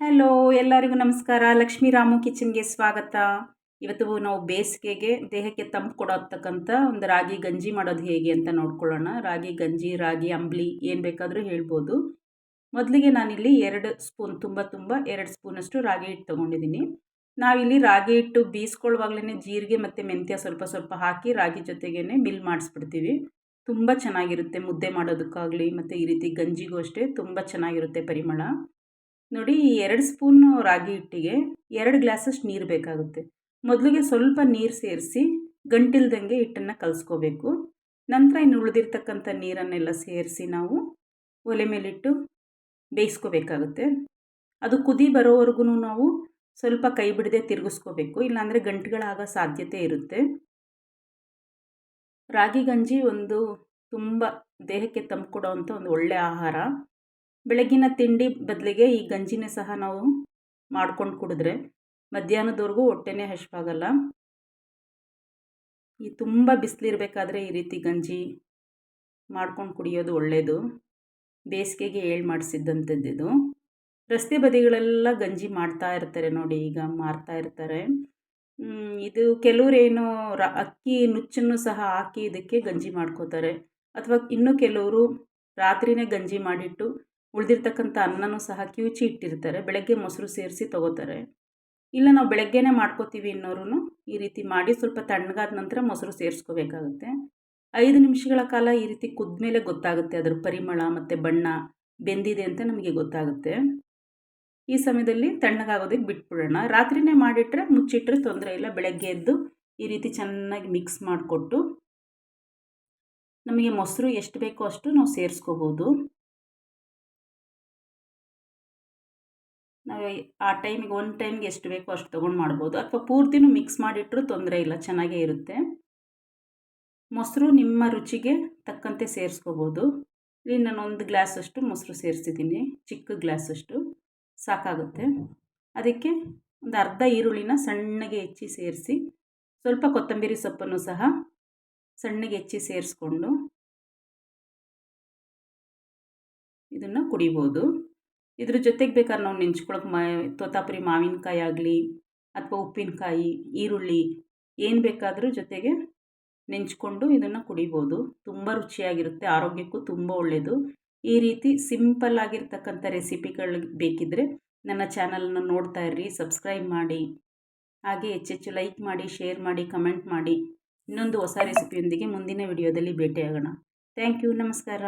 Hello ಎಲ್ಲರಿಗೂ ನಮಸ್ಕಾರ. ಲಕ್ಷ್ಮೀ ರಾಮು ಕಿಚನ್ಗೆ ಸ್ವಾಗತ. ಇವತ್ತು ನಾವು ಬೇಸಿಗೆಗೆ ದೇಹಕ್ಕೆ ತಂಪು ಕೊಡತಕ್ಕಂಥ ಒಂದು ರಾಗಿ ಗಂಜಿ ಮಾಡೋದು ಹೇಗೆ ಅಂತ ನೋಡ್ಕೊಳ್ಳೋಣ. ರಾಗಿ ಗಂಜಿ, ರಾಗಿ ಅಂಬ್ಲಿ ಏನು ಬೇಕಾದರೂ ಹೇಳ್ಬೋದು. ಮೊದಲಿಗೆ ನಾನಿಲ್ಲಿ ಎರಡು ಸ್ಪೂನ್, ತುಂಬ ತುಂಬ ಎರಡು ಸ್ಪೂನಷ್ಟು ರಾಗಿ ಹಿಟ್ಟು ತೊಗೊಂಡಿದ್ದೀನಿ. ನಾವಿಲ್ಲಿ ರಾಗಿ ಹಿಟ್ಟು ಬೀಸ್ಕೊಳ್ಳುವಾಗಲೇ ಜೀರಿಗೆ ಮತ್ತು ಮೆಂತ್ಯ ಸ್ವಲ್ಪ ಸ್ವಲ್ಪ ಹಾಕಿ ರಾಗಿ ಜೊತೆಗೇ ಮಿಲ್ ಮಾಡಿಸ್ಬಿಡ್ತೀವಿ. ತುಂಬ ಚೆನ್ನಾಗಿರುತ್ತೆ ಮುದ್ದೆ ಮಾಡೋದಕ್ಕಾಗಲಿ, ಮತ್ತು ಈ ರೀತಿ ಗಂಜಿಗೂ ಅಷ್ಟೇ ತುಂಬ ಚೆನ್ನಾಗಿರುತ್ತೆ ಪರಿಮಳ. ನೋಡಿ, ಎರಡು ಸ್ಪೂನು ರಾಗಿ ಹಿಟ್ಟಿಗೆ ಎರಡು ಗ್ಲಾಸಷ್ಟು ನೀರು ಬೇಕಾಗುತ್ತೆ. ಮೊದಲಿಗೆ ಸ್ವಲ್ಪ ನೀರು ಸೇರಿಸಿ ಗಂಟಿಲ್ದಂಗೆ ಹಿಟ್ಟನ್ನು ಕಲಿಸ್ಕೋಬೇಕು. ನಂತರ ಇನ್ನು ಉಳಿದಿರ್ತಕ್ಕಂಥ ನೀರನ್ನೆಲ್ಲ ಸೇರಿಸಿ ನಾವು ಒಲೆ ಮೇಲಿಟ್ಟು ಬೇಯಿಸ್ಕೋಬೇಕಾಗುತ್ತೆ. ಅದು ಕುದಿ ಬರೋವರೆಗೂ ನಾವು ಸ್ವಲ್ಪ ಕೈ ಬಿಡದೆ ತಿರುಗಿಸ್ಕೋಬೇಕು. ಇಲ್ಲಾಂದರೆ ಗಂಟುಗಳಾಗೋ ಸಾಧ್ಯತೆ ಇರುತ್ತೆ. ರಾಗಿ ಗಂಜಿ ಒಂದು ತುಂಬ ದೇಹಕ್ಕೆ ತಂಪು ಕೊಡೋವಂಥ ಒಂದು ಒಳ್ಳೆಯ ಆಹಾರ. ಬೆಳಗ್ಗಿನ ತಿಂಡಿ ಬದಲಿಗೆ ಈ ಗಂಜಿನೇ ಸಹ ನಾವು ಮಾಡ್ಕೊಂಡು ಕುಡಿದ್ರೆ ಮಧ್ಯಾಹ್ನದವರೆಗೂ ಹೊಟ್ಟೆನೇ ಹಶ್ವಾಗಲ್ಲ ಈ ತುಂಬ ಬಿಸಿಲಿರಬೇಕಾದ್ರೆ ಈ ರೀತಿ ಗಂಜಿ ಮಾಡ್ಕೊಂಡು ಕುಡಿಯೋದು ಒಳ್ಳೆಯದು ಬೇಸಿಗೆಗೆ ಏಳು ಮಾಡಿಸಿದ್ದಂಥದ್ದಿದು ರಸ್ತೆ ಬದಿಗಳೆಲ್ಲ ಗಂಜಿ ಮಾಡ್ತಾ ಇರ್ತಾರೆ ನೋಡಿ, ಈಗ ಮಾರ್ತಾ ಇರ್ತಾರೆ. ಇದು ಕೆಲವರೇನು ರ, ಅಕ್ಕಿ ನುಚ್ಚನ್ನು ಸಹ ಹಾಕಿ ಇದಕ್ಕೆ ಗಂಜಿ ಮಾಡ್ಕೋತಾರೆ. ಅಥವಾ ಇನ್ನು ಕೆಲವರು ರಾತ್ರಿನೇ ಗಂಜಿ ಮಾಡಿಟ್ಟು ಉಳಿದಿರ್ತಕ್ಕಂಥ ಅನ್ನನೂ ಸಹ ಕಿವುಚಿ ಇಟ್ಟಿರ್ತಾರೆ, ಬೆಳಗ್ಗೆ ಮೊಸರು ಸೇರಿಸಿ ತೊಗೋತಾರೆ. ಇಲ್ಲ ನಾವು ಬೆಳಗ್ಗೆನೇ ಮಾಡ್ಕೋತೀವಿ ಅನ್ನೋರು ಈ ರೀತಿ ಮಾಡಿ ಸ್ವಲ್ಪ ತಣ್ಣಗಾದ ನಂತರ ಮೊಸರು ಸೇರಿಸ್ಕೋಬೇಕಾಗುತ್ತೆ. ಐದು ನಿಮಿಷಗಳ ಕಾಲ ಈ ರೀತಿ ಕುದ್ಮೇಲೆ ಗೊತ್ತಾಗುತ್ತೆ ಅದರ ಪರಿಮಳ ಮತ್ತು ಬಣ್ಣ ಬೆಂದಿದೆ ಅಂತ ನಮಗೆ ಗೊತ್ತಾಗುತ್ತೆ. ಈ ಸಮಯದಲ್ಲಿ ತಣ್ಣಗಾಗೋದಕ್ಕೆ ಬಿಟ್ಬಿಡೋಣ. ರಾತ್ರಿನೇ ಮಾಡಿಟ್ರೆ ಮುಚ್ಚಿಟ್ರೆ ತೊಂದರೆ ಇಲ್ಲ, ಬೆಳಗ್ಗೆ ಎದ್ದು ಈ ರೀತಿ ಚೆನ್ನಾಗಿ ಮಿಕ್ಸ್ ಮಾಡಿಕೊಟ್ಟು ನಮಗೆ ಮೊಸರು ಎಷ್ಟು ಬೇಕೋ ಅಷ್ಟು ನಾವು ಸೇರಿಸ್ಕೋಬೋದು. ನಾವು ಆ ಟೈಮಿಗೆ ಒಂದು ಟೈಮ್ಗೆ ಎಷ್ಟು ಬೇಕೋ ಅಷ್ಟು ತೊಗೊಂಡು ಮಾಡ್ಬೋದು. ಅಥವಾ ಪೂರ್ತಿನೂ ಮಿಕ್ಸ್ ಮಾಡಿಟ್ರೂ ತೊಂದರೆ ಇಲ್ಲ, ಚೆನ್ನಾಗೇ ಇರುತ್ತೆ. ಮೊಸರು ನಿಮ್ಮ ರುಚಿಗೆ ತಕ್ಕಂತೆ ಸೇರಿಸ್ಕೋಬೋದು. ಇಲ್ಲಿ ನಾನು ಒಂದು ಗ್ಲಾಸಷ್ಟು ಮೊಸರು ಸೇರಿಸಿದ್ದೀನಿ, ಚಿಕ್ಕ ಗ್ಲಾಸಷ್ಟು. ಸಾಕಾಗುತ್ತೆ. ಅದಕ್ಕೆ ಒಂದು ಅರ್ಧ ಈರುಳ್ಳಿನ ಸಣ್ಣಗೆ ಹೆಚ್ಚಿ ಸೇರಿಸಿ, ಸ್ವಲ್ಪ ಕೊತ್ತಂಬರಿ ಸೊಪ್ಪನ್ನು ಸಹ ಸಣ್ಣಗೆ ಹೆಚ್ಚಿ ಸೇರಿಸ್ಕೊಂಡು ಇದನ್ನು ಕುಡಿಬೋದು. ಇದ್ರ ಜೊತೆಗೆ ಬೇಕಾದ್ರೆ ನಾವು ನೆಂಚ್ಕೊಳಕ್ಕೆ ಮಾ, ತೋತಾಪುರಿ ಮಾವಿನಕಾಯಿ ಆಗಲಿ ಅಥವಾ ಉಪ್ಪಿನಕಾಯಿ, ಈರುಳ್ಳಿ ಏನು ಬೇಕಾದರೂ ಜೊತೆಗೆ ನೆಂಚ್ಕೊಂಡು ಇದನ್ನು ಕುಡಿಬೋದು. ತುಂಬ ರುಚಿಯಾಗಿರುತ್ತೆ, ಆರೋಗ್ಯಕ್ಕೂ ತುಂಬ ಒಳ್ಳೆಯದು ಈ ರೀತಿ ಸಿಂಪಲ್ ಆಗಿರ್ತಕ್ಕಂಥ ರೆಸಿಪಿಗಳು ಬೇಕಿದ್ದರೆ ನನ್ನ ಚಾನಲನ್ನು ನೋಡ್ತಾ ಇರ್ರಿ, ಸಬ್ಸ್ಕ್ರೈಬ್ ಮಾಡಿ. ಹಾಗೆ ಹೆಚ್ಚೆಚ್ಚು ಲೈಕ್ ಮಾಡಿ, ಶೇರ್ ಮಾಡಿ, ಕಮೆಂಟ್ ಮಾಡಿ. ಇನ್ನೊಂದು ಹೊಸ ರೆಸಿಪಿಯೊಂದಿಗೆ ಮುಂದಿನ ವಿಡಿಯೋದಲ್ಲಿ ಭೇಟಿಯಾಗೋಣ. ಥ್ಯಾಂಕ್ ಯು, ನಮಸ್ಕಾರ.